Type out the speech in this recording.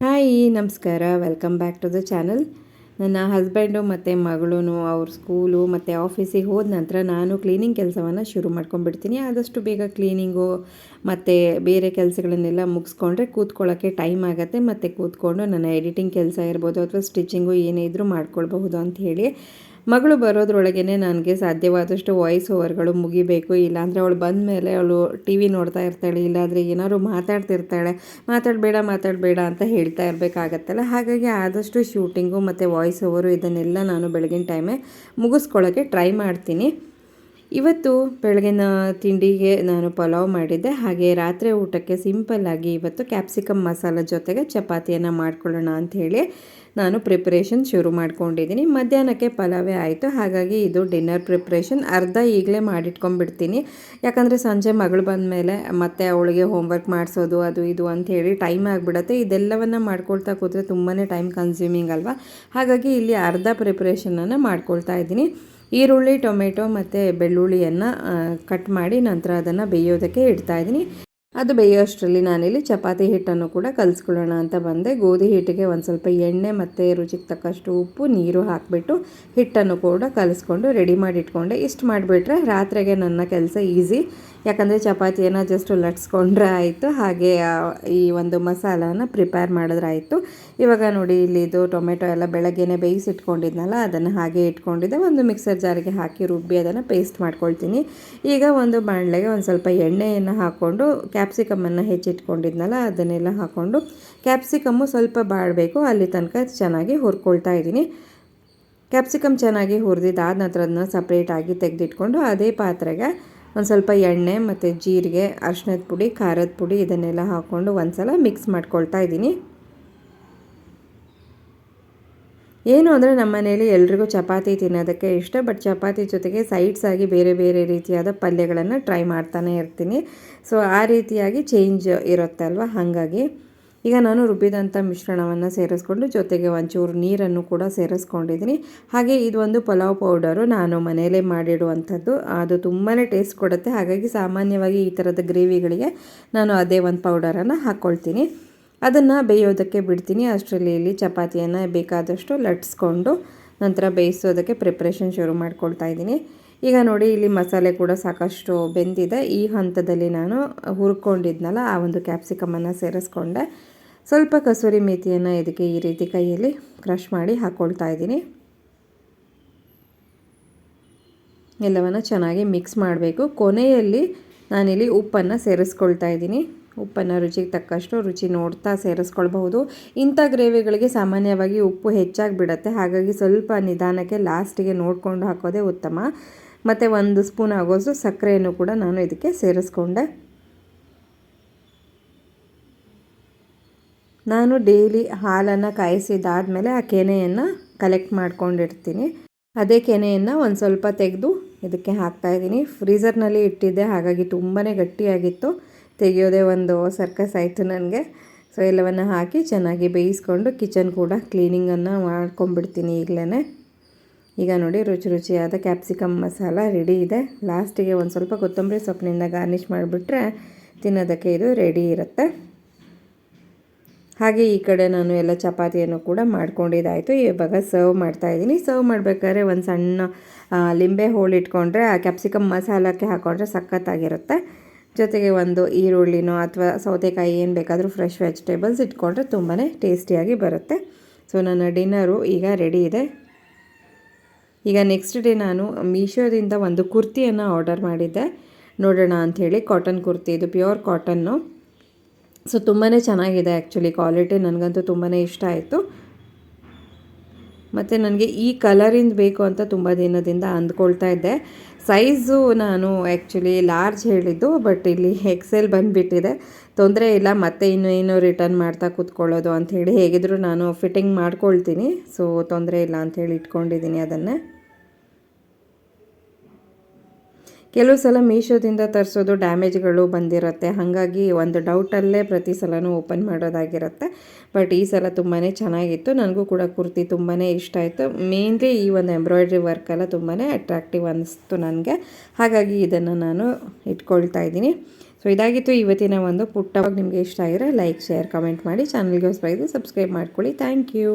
Hi, ನಮಸ್ಕಾರ. Welcome back to the channel ನನ್ನ husband ಮತ್ತು ಮಗಳೂ ಅವ್ರ ಸ್ಕೂಲು ಮತ್ತು ಆಫೀಸಿಗೆ ಹೋದ ನಂತರ ನಾನು ಕ್ಲೀನಿಂಗ್ ಕೆಲಸವನ್ನು ಶುರು ಮಾಡ್ಕೊಂಡ್ಬಿಡ್ತೀನಿ. ಆದಷ್ಟು ಬೇಗ ಕ್ಲೀನಿಂಗು ಮತ್ತು ಬೇರೆ ಕೆಲಸಗಳನ್ನೆಲ್ಲ ಮುಗಿಸ್ಕೊಂಡ್ರೆ ಕೂತ್ಕೊಳ್ಳೋಕ್ಕೆ ಟೈಮ್ ಆಗುತ್ತೆ. ಮತ್ತು ಕೂತ್ಕೊಂಡು ನನ್ನ ಎಡಿಟಿಂಗ್ ಕೆಲಸ ಇರ್ಬೋದು ಅಥವಾ ಸ್ಟಿಚಿಂಗು ಏನೇ ಇದ್ದರೂ ಮಾಡ್ಕೊಳ್ಬಹುದು ಅಂತ ಹೇಳಿ ಮಗಳು ಬರೋದ್ರೊಳಗೇ ನನಗೆ ಸಾಧ್ಯವಾದಷ್ಟು ವಾಯ್ಸ್ ಓವರ್ಗಳು ಮುಗಿಬೇಕು. ಇಲ್ಲಾಂದರೆ ಅವಳು ಬಂದ ಮೇಲೆ ಅವಳು ಟಿ ವಿ ನೋಡ್ತಾ ಇರ್ತಾಳೆ, ಇಲ್ಲಾಂದರೆ ಏನಾದ್ರು ಮಾತಾಡ್ತಿರ್ತಾಳೆ. ಮಾತಾಡಬೇಡ ಮಾತಾಡಬೇಡ ಅಂತ ಹೇಳ್ತಾ ಇರಬೇಕಾಗತ್ತಲ್ಲ. ಹಾಗಾಗಿ ಆದಷ್ಟು ಶೂಟಿಂಗು ಮತ್ತು ವಾಯ್ಸ್ ಓವರು ಇದನ್ನೆಲ್ಲ ನಾನು ಬೆಳಗಿನ ಟೈಮೇ ಮುಗಿಸ್ಕೊಳ್ಳೋಕ್ಕೆ ಟ್ರೈ ಮಾಡ್ತೀನಿ. ಇವತ್ತು ಬೆಳಗಿನ ತಿಂಡಿಗೆ ನಾನು ಪಲಾವ್ ಮಾಡಿದ್ದೆ. ಹಾಗೆ ರಾತ್ರಿ ಊಟಕ್ಕೆ ಸಿಂಪಲ್ಲಾಗಿ ಇವತ್ತು ಕ್ಯಾಪ್ಸಿಕಮ್ ಮಸಾಲ ಜೊತೆಗೆ ಚಪಾತಿಯನ್ನು ಮಾಡ್ಕೊಳ್ಳೋಣ ಅಂಥೇಳಿ ನಾನು ಪ್ರಿಪ್ರೇಷನ್ ಶುರು ಮಾಡ್ಕೊಂಡಿದ್ದೀನಿ. ಮಧ್ಯಾಹ್ನಕ್ಕೆ ಪಲಾವೇ ಆಯಿತು. ಹಾಗಾಗಿ ಇದು ಡಿನ್ನರ್ ಪ್ರಿಪ್ರೇಷನ್ ಅರ್ಧ ಈಗಲೇ ಮಾಡಿಟ್ಕೊಂಡ್ಬಿಡ್ತೀನಿ. ಯಾಕಂದರೆ ಸಂಜೆ ಮಗಳು ಬಂದ ಮೇಲೆ ಮತ್ತೆ ಅವಳಿಗೆ ಹೋಮ್ವರ್ಕ್ ಮಾಡಿಸೋದು, ಅದು ಇದು ಅಂಥೇಳಿ ಟೈಮ್ ಆಗಿಬಿಡುತ್ತೆ. ಇದೆಲ್ಲವನ್ನು ಮಾಡ್ಕೊಳ್ತಾ ಕೂತ್ರೆ ತುಂಬಾ ಟೈಮ್ ಕನ್ಸ್ಯೂಮಿಂಗ್ ಅಲ್ವಾ? ಹಾಗಾಗಿ ಇಲ್ಲಿ ಅರ್ಧ ಪ್ರಿಪ್ರೇಷನನ್ನು ಮಾಡ್ಕೊಳ್ತಾ ಇದ್ದೀನಿ. ಈರುಳ್ಳಿ, ಟೊಮೆಟೊ ಮತ್ತು ಬೆಳ್ಳುಳ್ಳಿಯನ್ನು ಕಟ್ ಮಾಡಿ ನಂತರ ಅದನ್ನು ಬೇಯೋದಕ್ಕೆ ಇಡ್ತಾಯಿದ್ದೀನಿ ಅದು ಬೇಯೋಷ್ಟರಲ್ಲಿ ನಾನಿಲ್ಲಿ ಚಪಾತಿ ಹಿಟ್ಟನ್ನು ಕೂಡ ಕಲಿಸ್ಕೊಳ್ಳೋಣ ಅಂತ ಬಂದೆ. ಗೋಧಿ ಹಿಟ್ಟಿಗೆ ಒಂದು ಸ್ವಲ್ಪ ಎಣ್ಣೆ ಮತ್ತು ರುಚಿಗೆ ತಕ್ಕಷ್ಟು ಉಪ್ಪು, ನೀರು ಹಾಕಿಬಿಟ್ಟು ಹಿಟ್ಟನ್ನು ಕೂಡ ಕಲಿಸ್ಕೊಂಡು ರೆಡಿ ಮಾಡಿ ಇಟ್ಕೊಂಡೆ ಇಷ್ಟು ಮಾಡಿಬಿಟ್ರೆ ರಾತ್ರಿಗೆ ನನ್ನ ಕೆಲಸ ಈಸಿ. ಯಾಕಂದರೆ ಚಪಾತಿಯನ್ನು ಜಸ್ಟ್ ಲಟ್ಸ್ಕೊಂಡ್ರೆ ಆಯಿತು. ಹಾಗೆ ಈ ಒಂದು ಮಸಾಲಾನ ಪ್ರಿಪೇರ್ ಮಾಡಿದ್ರೆ ಆಯಿತು ಇವಾಗ ನೋಡಿ, ಇಲ್ಲಿ ಇದು ಟೊಮೆಟೊ ಎಲ್ಲ ಬೆಳಗ್ಗೆನೇ ಬೇಯಿಸಿಟ್ಕೊಂಡಿದ್ನಲ್ಲ, ಅದನ್ನು ಹಾಗೆ ಇಟ್ಕೊಂಡಿದ್ದೆ. ಒಂದು ಮಿಕ್ಸರ್ ಜಾರಿಗೆ ಹಾಕಿ ರುಬ್ಬಿ ಅದನ್ನು ಪೇಸ್ಟ್ ಮಾಡ್ಕೊಳ್ತೀನಿ. ಈಗ ಒಂದು ಬಾಣಲೆಗೆ ಒಂದು ಸ್ವಲ್ಪ ಎಣ್ಣೆಯನ್ನು ಹಾಕ್ಕೊಂಡು ಕ್ಯಾಪ್ಸಿಕಮ್ಮನ್ನು ಹೆಚ್ಚಿಟ್ಕೊಂಡಿದ್ನಲ್ಲ, ಅದನ್ನೆಲ್ಲ ಹಾಕ್ಕೊಂಡು ಕ್ಯಾಪ್ಸಿಕಮ್ಮು ಸ್ವಲ್ಪ ಬಾಡಬೇಕು ಅಲ್ಲಿ ತನಕ ಚೆನ್ನಾಗಿ ಹುರ್ಕೊಳ್ತಾ ಇದ್ದೀನಿ. ಕ್ಯಾಪ್ಸಿಕಮ್ ಚೆನ್ನಾಗಿ ಹುರಿದಿದ್ದಾದ ನಂತರ ಅದನ್ನ ಸಪ್ರೇಟಾಗಿ ತೆಗೆದಿಟ್ಕೊಂಡು, ಅದೇ ಪಾತ್ರೆಗೆ ಒಂದು ಸ್ವಲ್ಪ ಎಣ್ಣೆ ಮತ್ತು ಜೀರಿಗೆ ಅರ್ಶಿನದ ಪುಡಿ, ಖಾರದ ಪುಡಿ ಇದನ್ನೆಲ್ಲ ಹಾಕ್ಕೊಂಡು ಒಂದು ಸಲ ಮಿಕ್ಸ್ ಮಾಡ್ಕೊಳ್ತಾ ಇದ್ದೀನಿ. ಏನು ಅಂದರೆ ನಮ್ಮ ಮನೇಲಿ ಎಲ್ರಿಗೂ ಚಪಾತಿ ತಿನ್ನೋದಕ್ಕೆ ಇಷ್ಟ, ಬಟ್ ಚಪಾತಿ ಜೊತೆಗೆ ಸೈಡ್ಸ್ ಆಗಿ ಬೇರೆ ಬೇರೆ ರೀತಿಯಾದ ಪಲ್ಯಗಳನ್ನು ಟ್ರೈ ಮಾಡ್ತಾನೆ ಇರ್ತೀನಿ. ಸೊ ಆ ರೀತಿಯಾಗಿ ಚೇಂಜ್ ಇರುತ್ತೆ ಅಲ್ವಾ ಹಾಗಾಗಿ ಈಗ ನಾನು ರುಬ್ಬಿದಂಥ ಮಿಶ್ರಣವನ್ನು ಸೇರಿಸ್ಕೊಂಡು ಜೊತೆಗೆ ಒಂಚೂರು ನೀರನ್ನು ಕೂಡ ಸೇರಿಸ್ಕೊಂಡಿದ್ದೀನಿ. ಹಾಗೆ ಇದು ಒಂದು ಪಲಾವ್ ಪೌಡರು ನಾನು ಮನೆಯಲ್ಲೇ ಮಾಡಿಡುವಂಥದ್ದು. ಅದು ತುಂಬಾ ಟೇಸ್ಟ್ ಕೊಡುತ್ತೆ. ಹಾಗಾಗಿ ಸಾಮಾನ್ಯವಾಗಿ ಈ ಥರದ ಗ್ರೇವಿಗಳಿಗೆ ನಾನು ಅದೇ ಒಂದು ಪೌಡರನ್ನು ಹಾಕ್ಕೊಳ್ತೀನಿ ಅದನ್ನು ಬೇಯೋದಕ್ಕೆ ಬಿಡ್ತೀನಿ. ಅಷ್ಟರಲ್ಲಿ ಇಲ್ಲಿ ಚಪಾತಿಯನ್ನು ಬೇಕಾದಷ್ಟು ಲಟ್ಸ್ಕೊಂಡು ನಂತರ ಬೇಯಿಸೋದಕ್ಕೆ ಪ್ರಿಪ್ರೇಷನ್ ಶುರು ಮಾಡ್ಕೊಳ್ತಾ ಇದ್ದೀನಿ. ಈಗ ನೋಡಿ, ಇಲ್ಲಿ ಮಸಾಲೆ ಕೂಡ ಸಾಕಷ್ಟು ಬೆಂದಿದೆ. ಈ ಹಂತದಲ್ಲಿ ನಾನು ಹುರ್ಕೊಂಡಿದ್ನಲ್ಲ, ಆ ಒಂದು ಕ್ಯಾಪ್ಸಿಕಮನ್ನು ಸೇರಿಸ್ಕೊಂಡೆ. ಸ್ವಲ್ಪ ಕಸೂರಿ ಮೇಥಿಯನ್ನು ಇದಕ್ಕೆ ಈ ರೀತಿ ಕೈಯಲ್ಲಿ ಕ್ರಷ್ ಮಾಡಿ ಹಾಕ್ಕೊಳ್ತಾ ಇದ್ದೀನಿ. ಎಲ್ಲವನ್ನು ಚೆನ್ನಾಗಿ ಮಿಕ್ಸ್ ಮಾಡಬೇಕು. ಕೊನೆಯಲ್ಲಿ ನಾನಿಲ್ಲಿ ಉಪ್ಪನ್ನು ಸೇರಿಸ್ಕೊಳ್ತಾ ಇದ್ದೀನಿ. ಉಪ್ಪನ್ನು ರುಚಿಗೆ ತಕ್ಕಷ್ಟು ರುಚಿ ನೋಡ್ತಾ ಸೇರಿಸ್ಕೊಳ್ಬಹುದು. ಇಂಥ ಗ್ರೇವಿಗಳಿಗೆ ಸಾಮಾನ್ಯವಾಗಿ ಉಪ್ಪು ಹೆಚ್ಚಾಗಿ ಬಿಡುತ್ತೆ. ಹಾಗಾಗಿ ಸ್ವಲ್ಪ ನಿಧಾನಕ್ಕೆ ಲಾಸ್ಟಿಗೆ ನೋಡಿಕೊಂಡು ಹಾಕೋದೇ ಉತ್ತಮ. ಮತ್ತು ಒಂದು ಸ್ಪೂನ್ ಆಗೋಷ್ಟು ಸಕ್ಕರೆಯನ್ನು ಕೂಡ ನಾನು ಇದಕ್ಕೆ ಸೇರಿಸ್ಕೊಂಡೆ. ನಾನು ಡೈಲಿ ಹಾಲನ್ನು ಕಾಯಿಸಿದಾದಮೇಲೆ ಆ ಕೆನೆಯನ್ನು ಕಲೆಕ್ಟ್ ಮಾಡ್ಕೊಂಡಿರ್ತೀನಿ. ಅದೇ ಕೆನೆಯನ್ನು ಒಂದು ಸ್ವಲ್ಪ ತೆಗೆದು ಇದಕ್ಕೆ ಹಾಕ್ತಾಯಿದ್ದೀನಿ ಫ್ರೀಝರ್ನಲ್ಲಿ ಇಟ್ಟಿದ್ದೆ, ಹಾಗಾಗಿ ತುಂಬಾ ಗಟ್ಟಿಯಾಗಿತ್ತು. ತೆಗೆಯೋದೇ ಒಂದು ಸರ್ಕಸ್ ಆಯಿತು ನನಗೆ. ಸೊ ಎಲ್ಲವನ್ನು ಹಾಕಿ ಚೆನ್ನಾಗಿ ಬೇಯಿಸ್ಕೊಂಡು ಕಿಚನ್ ಕೂಡ ಕ್ಲೀನಿಂಗನ್ನು ಮಾಡ್ಕೊಂಬಿಡ್ತೀನಿ ಈಗಲೇ ಈಗ ನೋಡಿ ರುಚಿ ರುಚಿಯಾದ ಕ್ಯಾಪ್ಸಿಕಮ್ ಮಸಾಲ ರೆಡಿ ಇದೆ. ಲಾಸ್ಟಿಗೆ ಒಂದು ಸ್ವಲ್ಪ ಕೊತ್ತಂಬರಿ ಸೊಪ್ಪಿನಿಂದ ಗಾರ್ನಿಷ್ ಮಾಡಿಬಿಟ್ರೆ ತಿನ್ನೋದಕ್ಕೆ ಇದು ರೆಡಿ ಇರುತ್ತೆ. ಹಾಗೆ ಈ ಕಡೆ ನಾನು ಎಲ್ಲ ಚಪಾತಿಯನ್ನು ಕೂಡ ಮಾಡ್ಕೊಂಡಿದ್ದಾಯಿತು. ಇವಾಗ ಸರ್ವ್ ಮಾಡ್ತಾ ಇದ್ದೀನಿ. ಸರ್ವ್ ಮಾಡಬೇಕಾದ್ರೆ ಒಂದು ಸಣ್ಣ ಲಿಂಬೆ ಹೋಳು ಇಟ್ಕೊಂಡ್ರೆ ಆ ಕ್ಯಾಪ್ಸಿಕಮ್ ಮಸಾಲಕ್ಕೆ ಹಾಕೊಂಡ್ರೆ ಸಖತ್ತಾಗಿರುತ್ತೆ. ಜೊತೆಗೆ ಒಂದು ಈರುಳ್ಳಿನೋ ಅಥವಾ ಸೌತೆಕಾಯಿ ಏನು ಬೇಕಾದರೂ ಫ್ರೆಶ್ ವೆಜಿಟೇಬಲ್ಸ್ ಇಟ್ಕೊಂಡ್ರೆ ತುಂಬಾ ಟೇಸ್ಟಿಯಾಗಿ ಬರುತ್ತೆ. ಸೊ ನನ್ನ ಡಿನ್ನರು ಈಗ ರೆಡಿ ಇದೆ. ಈಗ ನೆಕ್ಸ್ಟ್ ಡೇ ನಾನು ಮೀಶೋದಿಂದ ಒಂದು ಕುರ್ತಿಯನ್ನು ಆರ್ಡರ್ ಮಾಡಿದ್ದೆ. ನೋಡೋಣ ಅಂಥೇಳಿ ಕಾಟನ್ ಕುರ್ತಿ. ಇದು ಪ್ಯೂರ್ ಕಾಟನ್ನು ಸೊ ತುಂಬಾ ಚೆನ್ನಾಗಿದೆ ಆ್ಯಕ್ಚುಲಿ ಕ್ವಾಲಿಟಿ ನನಗಂತೂ ತುಂಬಾ ಇಷ್ಟ ಆಯಿತು. ಮತ್ತು ನನಗೆ ಈ ಕಲರಿಂದ ಬೇಕು ಅಂತ ತುಂಬ ದಿನದಿಂದ ಅಂದ್ಕೊಳ್ತಾ ಇದ್ದೆ. ಸೈಜು ನಾನು ಆ್ಯಕ್ಚುಲಿ ಲಾರ್ಜ್ ಹೇಳಿದ್ದು ಬಟ್ ಇಲ್ಲಿ ಎಕ್ಸೆಲ್ ಬಂದುಬಿಟ್ಟಿದೆ. ತೊಂದರೆ ಇಲ್ಲ, ಮತ್ತೆ ಇನ್ನೂ ಏನೋ ರಿಟರ್ನ್ ಮಾಡ್ತಾ ಕೂತ್ಕೊಳ್ಳೋದು ಅಂಥೇಳಿ ಹೇಗಿದ್ದರೂ ನಾನು ಫಿಟ್ಟಿಂಗ್ ಮಾಡ್ಕೊಳ್ತೀನಿ. ಸೊ ತೊಂದರೆ ಇಲ್ಲ ಅಂಥೇಳಿ ಇಟ್ಕೊಂಡಿದ್ದೀನಿ ಅದನ್ನೇ. ಕೆಲವು ಸಲ ಮೀಶೋದಿಂದ ತರಿಸೋದು ಡ್ಯಾಮೇಜ್ಗಳು ಬಂದಿರುತ್ತೆ. ಹಾಗಾಗಿ ಒಂದು ಡೌಟಲ್ಲೇ ಪ್ರತಿ ಸಲನೂ ಓಪನ್ ಮಾಡೋದಾಗಿರುತ್ತೆ. ಬಟ್ ಈ ಸಲ ತುಂಬಾ ಚೆನ್ನಾಗಿತ್ತು. ನನಗೂ ಕೂಡ ಕುರ್ತಿ ತುಂಬಾ ಇಷ್ಟ ಆಯಿತು. ಮೇನ್ಲಿ ಈ ಒಂದು ಎಂಬ್ರಾಯ್ಡ್ರಿ ವರ್ಕೆಲ್ಲ ತುಂಬಾ ಅಟ್ರಾಕ್ಟಿವ್ ಅನ್ನಿಸ್ತು ನನಗೆ. ಹಾಗಾಗಿ ಇದನ್ನು ನಾನು ಇಟ್ಕೊಳ್ತಾ ಇದ್ದೀನಿ. ಸೊ, ಇದಾಗಿತ್ತು ಇವತ್ತಿನ ಒಂದು ಪುಟ್ಟವಾಗಿ ನಿಮಗೆ ಇಷ್ಟ ಆಗಿದ್ರೆ ಲೈಕ್, ಶೇರ್, ಕಮೆಂಟ್ ಮಾಡಿ. ಚಾನಲ್ಗೆ ಹೊಸಬಾಗಿದ್ರೆ ಸಬ್ಸ್ಕ್ರೈಬ್ ಮಾಡ್ಕೊಳ್ಳಿ. Thank you.